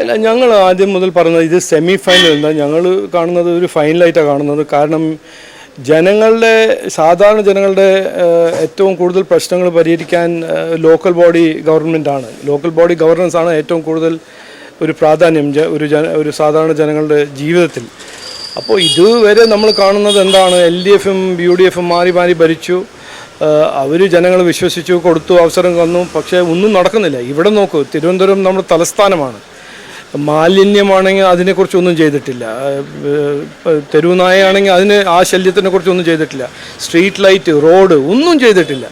അല്ല ഞങ്ങൾ ആദ്യം മുതൽ പറഞ്ഞത് ഇത് സെമി ഫൈനൽ എന്താ? ഞങ്ങൾ കാണുന്നത് ഒരു ഫൈനലായിട്ടാണ് കാണുന്നത്. കാരണം ജനങ്ങളുടെ സാധാരണ ജനങ്ങളുടെ ഏറ്റവും കൂടുതൽ പ്രശ്നങ്ങൾ പരിഹരിക്കാൻ ലോക്കൽ ബോഡി ഗവൺമെന്റാണ് ലോക്കൽ ബോഡി ഗവർണൻസ് ആണ് ഏറ്റവും കൂടുതൽ ഒരു പ്രാധാന്യം ഒരു ജന ഒരു സാധാരണ ജനങ്ങളുടെ ജീവിതത്തിൽ. അപ്പോൾ ഇതുവരെ നമ്മൾ കാണുന്നത് എന്താണ്? എൽ ഡി എഫും യു ഡി എഫും മാറി മാറി ഭരിച്ചു. അവർ ജനങ്ങൾ വിശ്വസിച്ചു കൊടുത്തു അവസരം തന്നു. പക്ഷേ ഒന്നും നടക്കുന്നില്ല. ഇവിടെ നോക്കൂ തിരുവനന്തപുരം നമ്മുടെ തലസ്ഥാനമാണ്. മാലിന്യമാണെങ്കിൽ അതിനെക്കുറിച്ചൊന്നും ചെയ്തിട്ടില്ല. തെരുവുനായാണെങ്കിൽ തെരുവ് അതിന് ആ ശല്യത്തിനെ കുറിച്ചൊന്നും ചെയ്തിട്ടില്ല. സ്ട്രീറ്റ് ലൈറ്റ് റോഡ് ഒന്നും ചെയ്തിട്ടില്ല.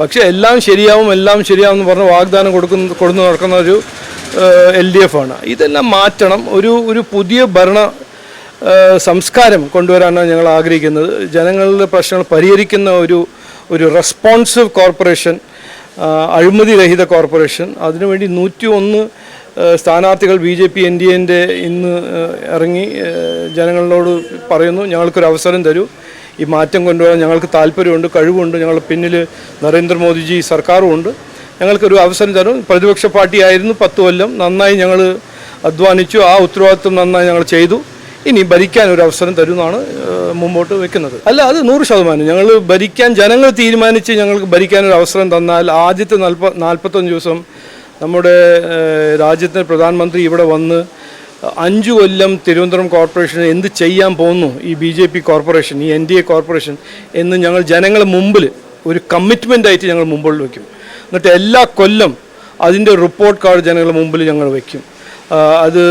പക്ഷേ എല്ലാം ശരിയാവും എല്ലാം ശരിയാവും എന്ന് പറഞ്ഞ് വാഗ്ദാനം കൊടുക്കുന്ന കൊടുന്ന് നടക്കുന്ന ഒരു എൽ ഡി എഫ് ആണ്. ഇതെല്ലാം മാറ്റണം. ഒരു ഒരു പുതിയ ഭരണ സംസ്കാരം കൊണ്ടുവരാനാണ് ഞങ്ങൾ ആഗ്രഹിക്കുന്നത്. ജനങ്ങളുടെ പ്രശ്നങ്ങൾ പരിഹരിക്കുന്ന ഒരു ഒരു റെസ്പോൺസീവ് കോർപ്പറേഷൻ ആ, അഴിമതി രഹിത കോർപ്പറേഷൻ അതിനുവേണ്ടി നൂറ്റി ഒന്ന് സ്ഥാനാർത്ഥികൾ B J P N D എന്റെ ഇന്ന് ഇറങ്ങി ജനങ്ങളോട് പറയുന്നു ഞങ്ങൾക്കൊരു അവസരം തരൂ. ഈ മാറ്റം കൊണ്ടുവരാൻ ഞങ്ങൾക്ക് താല്പര്യമുണ്ട് കഴിവുണ്ട്. ഞങ്ങൾ പിന്നിൽ നരേന്ദ്രമോദിജി സർക്കാരും ഉണ്ട് ഞങ്ങൾക്കൊരു അവസരം തരും. പ്രതിപക്ഷ പാർട്ടിയായിരുന്നു പത്ത് കൊല്ലം. നന്നായി ഞങ്ങൾ അധ്വാനിച്ചു. ആ ഉത്തരവാദിത്വം നന്നായി ഞങ്ങൾ ചെയ്തു. ഇനി ഭരിക്കാൻ ഒരു അവസരം തരുമെന്നാണ് മുമ്പോട്ട് വെക്കുന്നത്. അല്ല അത് നൂറ് ശതമാനം. ഞങ്ങൾ ഭരിക്കാൻ ജനങ്ങൾ തീരുമാനിച്ച് ഞങ്ങൾക്ക് ഭരിക്കാൻ ഒരു അവസരം തന്നാൽ ആദ്യത്തെ നാൽപ്പ നാൽപ്പത്തൊന്ന് ദിവസം നമ്മുടെ രാജ്യത്തെ പ്രധാനമന്ത്രി ഇവിടെ വന്ന് അഞ്ചു കൊല്ലം തിരുവനന്തപുരം കോർപ്പറേഷൻ എന്ത് ചെയ്യാൻ പോകുന്നു ഈ ബി ജെ പി കോർപ്പറേഷൻ ഈ എൻ ഡി എ കോർപ്പറേഷൻ എന്ന് ഞങ്ങൾ ജനങ്ങളെ മുമ്പിൽ ഒരു കമ്മിറ്റ്മെന്റ് ആയിട്ട് ഞങ്ങൾ മുമ്പിൽ വയ്ക്കും എന്നിട്ട് എല്ലാ കൊല്ലം അതിന്റെ റിപ്പോർട്ട് കാർഡ് ജനങ്ങളുടെ മുമ്പിൽ ഞങ്ങൾ വയ്ക്കും അത്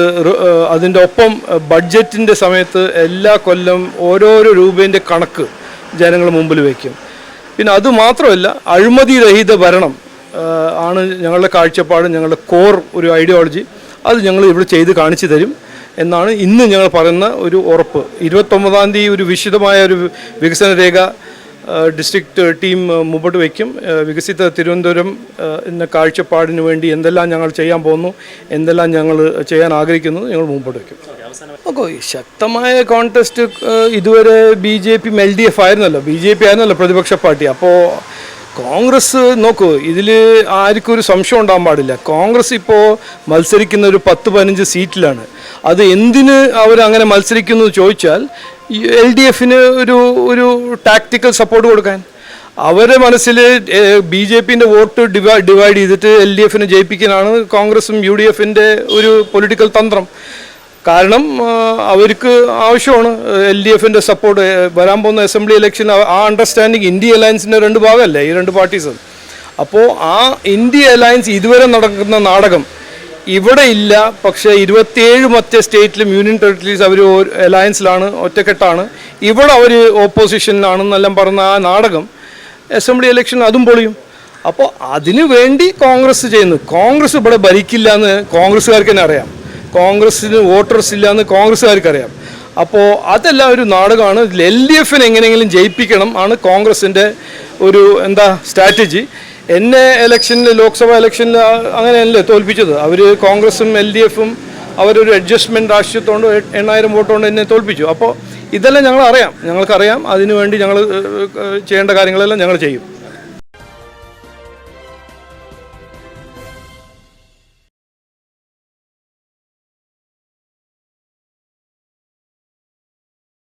അതിന്റെ ഒപ്പം ബഡ്ജറ്റിന്റെ സമയത്ത് എല്ലാ കൊല്ലം ഓരോരോ രൂപേന്റെ കണക്ക് ജനങ്ങളുടെ മുമ്പിൽ വയ്ക്കും പിന്നെ അതുമാത്രമല്ല അഴിമതി രഹിത ഭരണം ആണ് ഞങ്ങളുടെ കാഴ്ചപ്പാട് ഞങ്ങളുടെ കോർ ഒരു ഐഡിയോളജി അത് ഞങ്ങൾ ഇവിടെ ചെയ്ത് കാണിച്ചു തരും എന്നാണ് ഇന്ന് ഞങ്ങൾ പറയുന്ന ഒരു ഉറപ്പ്. ഇരുപത്തൊമ്പതാം തീയതി ഒരു വിശദമായ ഒരു വികസന രേഖ ഡിസ്ട്രിക്ട് ടീം മുമ്പോട്ട് വയ്ക്കും. വികസിത തിരുവനന്തപുരം എന്ന കാഴ്ചപ്പാടിന് വേണ്ടി എന്തെല്ലാം ഞങ്ങൾ ചെയ്യാൻ പോകുന്നു എന്തെല്ലാം ഞങ്ങൾ ചെയ്യാൻ ആഗ്രഹിക്കുന്നു ഞങ്ങൾ മുമ്പോട്ട് വയ്ക്കും. നോക്കൂ ശക്തമായ കോൺടെസ്റ്റ് ഇതുവരെ B J P L D F ആയിരുന്നല്ലോ. ബി ജെ പി ആയിരുന്നല്ലോ പ്രതിപക്ഷ പാർട്ടി. അപ്പോൾ കോൺഗ്രസ് നോക്കൂ ഇതിൽ ആർക്കും ഒരു സംശയം ഉണ്ടാകാൻ പാടില്ല. കോൺഗ്രസ് ഇപ്പോൾ മത്സരിക്കുന്ന ഒരു പത്ത് പതിനഞ്ച് സീറ്റിലാണ്. അത് എന്തിന് അങ്ങനെ മത്സരിക്കുന്നു ചോദിച്ചാൽ എൽ ഡി എഫിന് ഒരു ഒരു ടാക്ടിക്കൽ സപ്പോർട്ട് കൊടുക്കാൻ. അവരുടെ മനസ്സിൽ ബി ജെ പിന്റെ വോട്ട് ഡിവൈഡ് ചെയ്തിട്ട് എൽ ഡി എഫിനെ ജയിപ്പിക്കാനാണ് കോൺഗ്രസും യു ഡി എഫിന്റെ ഒരു പൊളിറ്റിക്കൽ തന്ത്രം. കാരണം അവർക്ക് ആവശ്യമാണ് എൽ ഡി എഫിന്റെ സപ്പോർട്ട് വരാൻ പോകുന്ന അസംബ്ലി ഇലക്ഷൻ ആ അണ്ടർസ്റ്റാൻഡിങ് ഇന്ത്യ അലയൻസിന്റെ രണ്ട് ഭാഗമല്ലേ ഈ രണ്ട് പാർട്ടീസ് അപ്പോൾ ആ ഇന്ത്യ അലയൻസ് ഇതുവരെ നടക്കുന്ന നാടകം ഇവിടെ ഇല്ല പക്ഷേ ഇരുപത്തിയേഴ് മറ്റേ സ്റ്റേറ്റിലും യൂണിയൻ ടെറിട്ടറീസ് അവർ അലയൻസിലാണ് ഒറ്റക്കെട്ടാണ്. ഇവിടെ അവർ ഓപ്പോസിഷനിലാണെന്നെല്ലാം പറഞ്ഞ ആ നാടകം അസംബ്ലി ഇലക്ഷൻ അതും പൊളിയും. അപ്പോൾ അതിനു വേണ്ടി കോൺഗ്രസ് ചെയ്യുന്നു. കോൺഗ്രസ് ഇവിടെ ഭരിക്കില്ല എന്ന് കോൺഗ്രസ്സുകാർക്ക് തന്നെ അറിയാം. കോൺഗ്രസ്സിന് വോട്ടേഴ്സ് ഇല്ല എന്ന് കോൺഗ്രസ്സുകാർക്കറിയാം. അപ്പോൾ അതെല്ലാം ഒരു നാടകമാണ്. എൽ ഡി എഫിനെ എങ്ങനെയെങ്കിലും ജയിപ്പിക്കണം ആണ് കോൺഗ്രസിന്റെ ഒരു എന്താ സ്ട്രാറ്റജി എന്നെ ഇലക്ഷനിൽ ലോക്സഭ ഇലക്ഷനിൽ അങ്ങനെയല്ലേ തോൽപ്പിച്ചത്? അവർ കോൺഗ്രസും എൽ ഡി എഫും അവരൊരു അഡ്ജസ്റ്റ്മെന്റ് രാഷ്ട്രീയത്തോണ്ട് എണ്ണായിരം വോട്ടുകൊണ്ട് എന്നെ തോൽപ്പിച്ചു. അപ്പോൾ ഇതെല്ലാം ഞങ്ങൾ അറിയാം ഞങ്ങൾക്കറിയാം. അതിനുവേണ്ടി ഞങ്ങൾ ചെയ്യേണ്ട കാര്യങ്ങളെല്ലാം ഞങ്ങൾ ചെയ്യും.